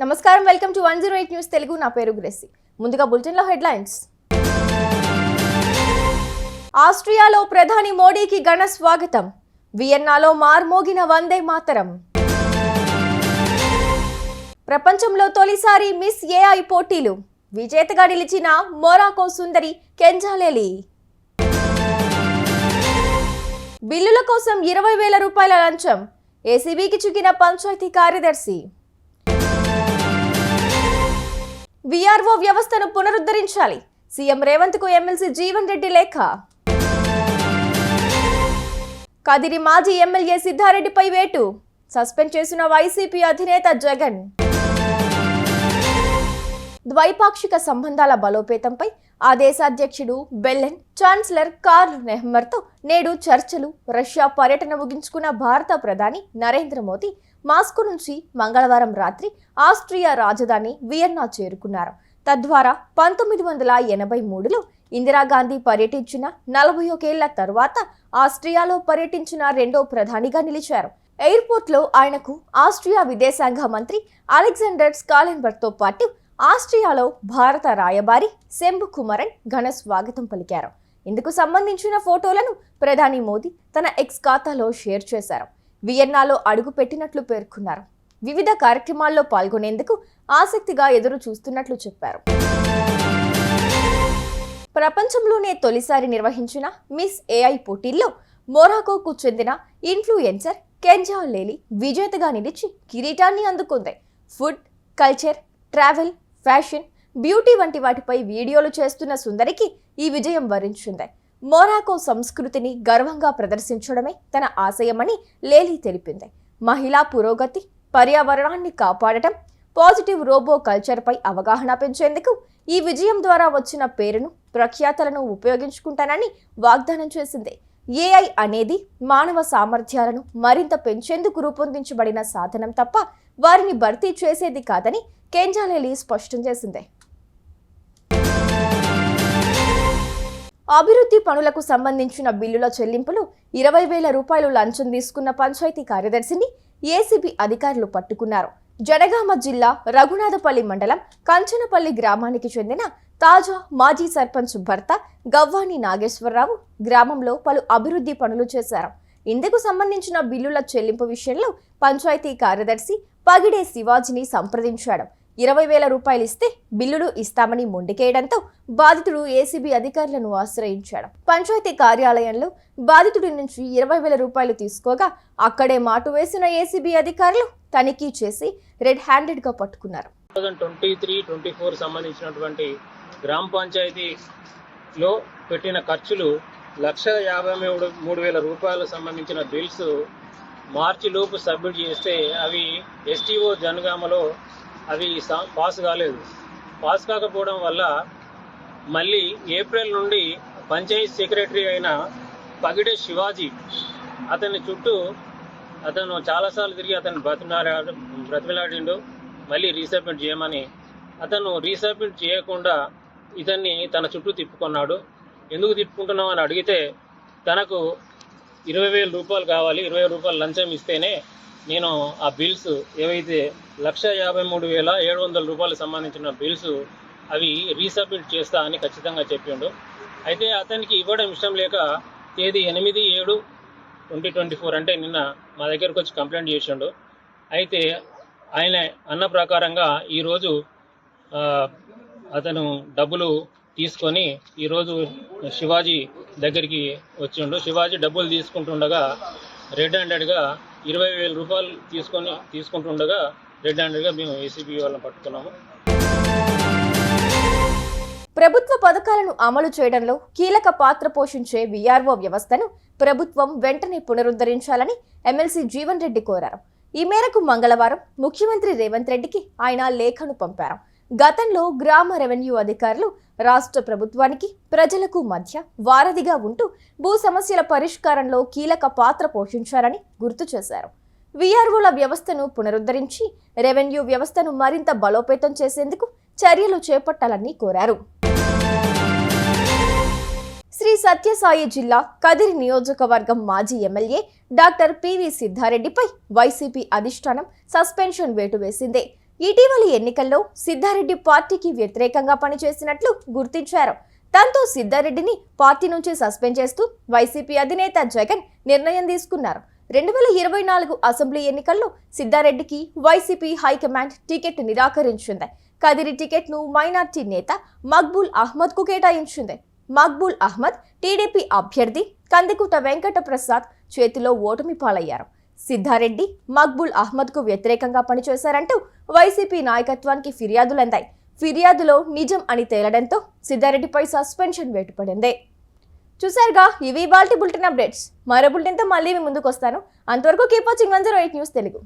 నమస్కారం welcome to one zero eight news Telugu. నా పేరు గ్రెస్సి ముందుగా బులెటిన్లో హెడ్లైన్స్. ఆస్ట్రియాలో ప్రధాని మోడీకి ఘన స్వాగతం. వియన్నాలో మార్మోగిన వందే మాతరం. ప్రపంచంలో తొలిసారి మిస్ ఏఐ పోటీలు. విజేతగా నిలిచిన మొరాకో సుందరి కెంజాలేలి. బిల్లుల కోసం ఇరవై వేల రూపాయల లంచం. ఏసీబీకి చిక్కిన పంచాయతీ కార్యదర్శి. విఆర్ఓ వ్యవస్థను పునరుద్ధరించాలి. సీఎం రేవంత్కు ఎమ్మెల్సీ జీవన్ రెడ్డి లేఖ. కదిరి మాజీ ఎమ్మెల్యే సిద్ధారెడ్డిపై వేటు. సస్పెండ్ చేసిన వైసీపీ అధినేత జగన్. ద్వైపాక్షిక సంబంధాల బలోపేతంపై ఆ దేశాధ్యక్షుడు బెల్లెన్ ఛాన్సలర్ కార్ల్ నెహ్మర్తో నేడు చర్చలు రష్యా పర్యటన ముగించుకున్న భారత ప్రధాని నరేంద్ర మోదీ మాస్కో నుంచి మంగళవారం రాత్రి ఆస్ట్రియా రాజధాని వియన్నా చేరుకున్నారు. తద్వారా పంతొమ్మిది వందల ఎనభై మూడులో ఇందిరాగాంధీ పర్యటించిన నలభై ఒకేళ్ళ తర్వాత ఆస్ట్రియాలో పర్యటించిన రెండో ప్రధానిగా నిలిచారు. ఎయిర్పోర్ట్లో ఆయనకు ఆస్ట్రియా విదేశాంగ మంత్రి అలెగ్జాండర్ స్కాలెన్బర్గ్తో పాటు ఆస్ట్రియాలో భారత రాయబారి శంభు కుమరన్ ఘన స్వాగతం పలికారు. ఇందుకు సంబంధించిన ఫోటోలను ప్రధాని మోదీ తన ఎక్స్ ఖాతాలో షేర్ చేశారు. వియన్నాలో అడుగు పెట్టినట్లు పేర్కొన్నారు. వివిధ కార్యక్రమాల్లో పాల్గొనేందుకు ఆసక్తిగా ఎదురు చూస్తున్నట్లు చెప్పారు. ప్రపంచంలోనే తొలిసారి నిర్వహించిన మిస్ ఏఐ పోటీల్లో మొరాకోకు చెందిన ఇన్ఫ్లుయెన్సర్ కెంజా లేలి విజేతగా నిలిచి కిరీటాన్ని అందుకుంది. Food culture travel fashion beauty వంటి వాటిపై వీడియోలు చేస్తున్న సుందరికి ఈ విజయం వరించింది. మొరాకో సంస్కృతిని గర్వంగా ప్రదర్శించడమే తన ఆశయమని లేలీ తెలిపింది. మహిళా పురోగతి పర్యావరణాన్ని కాపాడటం పాజిటివ్ రోబో కల్చర్పై అవగాహన పెంచేందుకు ఈ విజయం ద్వారా వచ్చిన పేరును ప్రఖ్యాతలను ఉపయోగించుకుంటానని వాగ్దానం చేసింది. ఏఐ అనేది మానవ సామర్థ్యాలను మరింత పెంచేందుకు రూపొందించబడిన సాధనం తప్ప వారిని భర్తీ చేసేది కాదని కేంజాలేలి స్పష్టం చేసింది. అభివృద్ధి పనులకు సంబంధించిన బిల్లుల చెల్లింపులు ఇరవై వేల రూపాయలు లంచం తీసుకున్న పంచాయతీ కార్యదర్శిని ఏసీబీ అధికారులు పట్టుకున్నారు. జనగామ జిల్లా రఘునాథపల్లి మండలం కంచనపల్లి గ్రామానికి చెందిన తాజా మాజీ సర్పంచ్ భర్త గవ్వాని నాగేశ్వరరావు గ్రామంలో పలు అభివృద్ధి పనులు చేశారు. ఇందుకు సంబంధించిన బిల్లుల చెల్లింపు విషయంలో పంచాయతీ కార్యదర్శి పగిడే శివాజీని సంప్రదించాడు. ఇరవై వేల రూపాయలు ఇస్తే బిల్లులు ఇస్తామని మొండికేయడంతో బాధితుడు ఏసీబీ అధికారులను ఆశ్రయించాడు. పంచాయతీ కార్యాలయంలో బాధితుడి నుంచి ఇరవై వేల రూపాయలు తీసుకోగా అక్కడే మాటు వేసిన ఏసీబీ అధికారులు తనిఖీ చేసి రెడ్ హ్యాండెడ్గా పట్టుకున్నారు. ట్వంటీ త్రీ ట్వంటీ ఫోర్ సంబంధించినటువంటి గ్రామ పంచాయతీలో పెట్టిన ఖర్చులు లక్ష యాభై మూడు మూడు వేల రూపాయలకు సంబంధించిన బిల్స్ మార్చిలోపు సబ్మిట్ చేస్తే అవి ఎస్టీఓ జనగామలో అవి సా- పాస్ కాలేదు. పాస్ కాకపోవడం వల్ల మళ్ళీ ఏప్రిల్ నుండి పంచాయతీ సెక్రటరీ అయిన పగిడే శివాజీ అతని చుట్టూ అతను చాలాసార్లు తిరిగి అతను బ్రతిమలాడాడు బ్రతిమలాడిండు మళ్ళీ రీసబ్మిట్ చేయమని. అతను రీసబ్మిట్ చేయకుండా ఇతన్ని తన చుట్టూ తిప్పుకున్నాడు. ఎందుకు తిప్పుకుంటున్నావు? అని అడిగితే తనకు ఇరవై వేల రూపాయలు కావాలి ఇరవై రూపాయలు లంచం ఇస్తేనే నేను ఆ బిల్స్ ఏవైతే లక్ష యాభై మూడు వేల ఏడు వందల రూపాయలకు సంబంధించిన బిల్స్ అవి రీసబ్మిట్ చేస్తా అని ఖచ్చితంగా చెప్పిండు. అయితే అతనికి ఇవ్వడం ఇష్టం లేక తేదీ ఎనిమిది ఏడు ట్వంటీ ట్వంటీ ఫోర్ అంటే నిన్న మా దగ్గరకు వచ్చి కంప్లైంట్ చేసిండు. అయితే ఆయన అన్న ప్రకారంగా ఈరోజు అతను డబ్బులు తీసుకొని ఈరోజు శివాజీ దగ్గరికి వచ్చిండు. శివాజీ డబ్బులు తీసుకుంటుండగా రెడ్ హ్యాండెడ్గా ఇరవై వేల రూపాయలు తీసుకొని తీసుకుంటుండగా రెడ్ హ్యాండెడ్గా మేము ఏసీబీ వాళ్ళని పట్టుకున్నాము. ప్రభుత్వ పథకాలను అమలు చేయడంలో కీలక పాత్ర పోషించే విఆర్ఓ వ్యవస్థను ప్రభుత్వం వెంటనే పునరుద్ధరించాలని ఎమ్మెల్సీ జీవన్ రెడ్డి కోరారు. ఈ మేరకు మంగళవారం ముఖ్యమంత్రి రేవంత్ రెడ్డికి ఆయన లేఖను పంపారు. గతంలో గ్రామ రెవెన్యూ అధికారులు రాష్ట్ర ప్రభుత్వానికి ప్రజలకు మధ్య వారధిగా ఉంటూ భూ సమస్యల పరిష్కారంలో కీలక పాత్ర పోషించారని గుర్తు చేశారు. విఆర్ఓల వ్యవస్థను పునరుద్ధరించి రెవెన్యూ వ్యవస్థను మరింత బలోపేతం చేసేందుకు చర్యలు చేపట్టాలని కోరారు. శ్రీ సత్యసాయి జిల్లా కదిరి నియోజకవర్గం మాజీ ఎమ్మెల్యే డాక్టర్ పివి సిద్ధారెడ్డిపై వైసీపీ అధిష్టానం సస్పెన్షన్ వేటు వేసిందే. ఇటీవలి ఎన్నికల్లో సిద్ధారెడ్డి పార్టీకి వ్యతిరేకంగా పనిచేసినట్లు గుర్తించారు. దాంతో సిద్ధారెడ్డిని పార్టీ నుంచి సస్పెండ్ చేస్తూ వైసీపీ అధినేత జగన్ నిర్ణయం తీసుకున్నారు. రెండు వేల ఇరవై నాలుగు అసెంబ్లీ ఎన్నికల్లో సిద్ధారెడ్డికి వైసీపీ హైకమాండ్ టికెట్ నిరాకరించింది. కదిరి టికెట్ను మైనార్టీ నేత మక్బూల్ అహ్మద్కు కేటాయించింది. మక్బూల్ అహ్మద్ టీడీపీ అభ్యర్థి కందికుట వెంకట ప్రసాద్ చేతిలో ఓటమి పాలయ్యారు. సిద్ధారెడ్డి మక్బుల్ అహ్మద్కు వ్యతిరేకంగా పనిచేశారంటూ వైసీపీ నాయకత్వానికి ఫిర్యాదులందాయి. ఫిర్యాదులో నిజం అని తేలడంతో సిద్ధారెడ్డిపై సస్పెన్షన్ వేటుపడింది. చూసారుగా ఇవి బాల్టి బులెటిన్ అప్డేట్స్. మరో బులెటిన్తో మళ్ళీ మీ ముందుకు వస్తాను అంతవరకు keep watching one zero eight news Telugu.